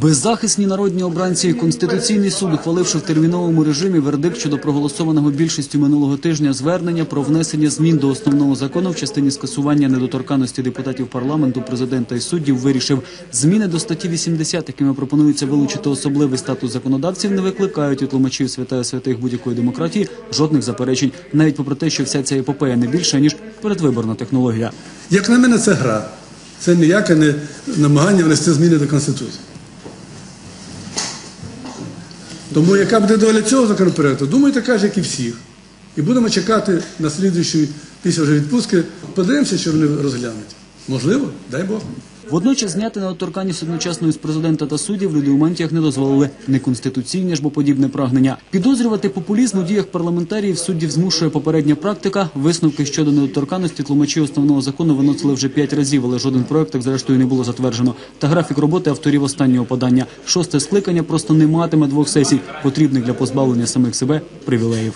Беззахисні народні обранці Конституційний суд, ухваливши в терміновому режимі вердикт щодо проголосованого більшістю минулого тижня звернення про внесення змін до основного закону в частині скасування недоторканності депутатів парламенту, президента і суддів, вирішив зміни до статті 80, якими пропонується вилучити особливий статус законодавців, не викликають у тлумачів святая святих будь-якої демократії жодних заперечень, навіть попри те, що вся ця епопея не більша ніж передвиборна технологія. Як на мене, це гра. Це ніяке не намагання внести зміни до Конституції. Тому яка буде доля цього законопроекту, думаю, така ж, як і всіх. І будемо чекати на слідуючі після вже відпустки, подивимося, що вони розглянуть. Можливо, дай Бог. Водночас зняти недоторканність одночасно із президента та суддів люди у мантіях не дозволили. Неконституційне ж бо подібне прагнення. Підозрювати популізм у діях парламентаріїв суддів змушує попередня практика. Висновки щодо недоторканності тлумачі основного закону виносили вже п'ять разів, але жоден проект так зрештою не було затверджено. Та графік роботи авторів останнього подання. Шосте скликання просто не матиме двох сесій, потрібних для позбавлення самих себе привілеїв.